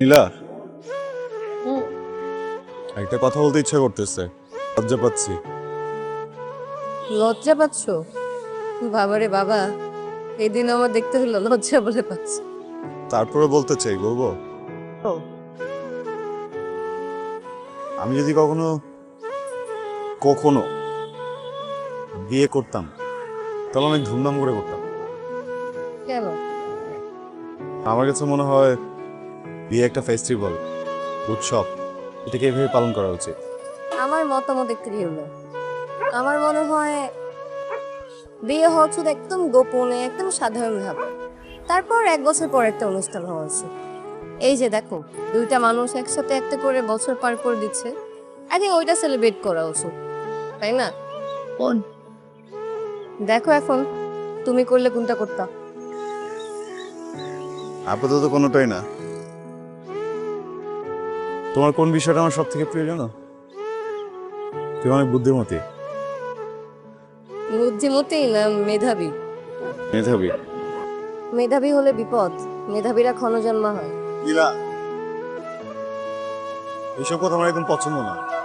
নীলা। একটা কথা বলতে ইচ্ছা করতেছে। লজ্জা পাচ্ছি। লজ্জা পাচ্ছ? বাবারে বাবা এই দিন আমার দেখতে হলো লজ্জা বলে পাচ্ছি। তারপরে বলতে চাই বলব? আমি যদি কখনো কখনো বিয়ে করতাম তাহলে অনেক ধুমধাম করে করতাম। কেন? আমার কাছে মনে হয় বিয়ে একটা ফেস্টিভ্যাল উৎসব এটাকে এভাবে পালন করা উচিত। আমার মতামত একটু ভিন্ন আমার মনে হয় বিয়ে হওয়া উচিত একদম গোপনে একদম সাধারণ ভাবে তারপর এক বছর পর একটা অনুষ্ঠান হওয়া উচিত। এই যে দেখো দুইটা মানুষ একসাথে একটা করে বছর পার করে দিচ্ছে। আই থিঙ্ক ওইটা সেলিব্রেট করা উচিত তাই না? কোন? দেখো এখন তুমি করলে কোনটা করতাম আপাতত কোনোটাই না। তোমার কোন বিষয়টা আমার সব থেকে প্রিয় জানো? তুমি অনেক বুদ্ধিমতী। বুদ্ধিমতী না মেধাবী? মেধাবী? মেধাবী হলে বিপদ। মেধাবীরা ক্ষণজন্মা হয়। এসব এইসব কথা আমার একদম পছন্দ না।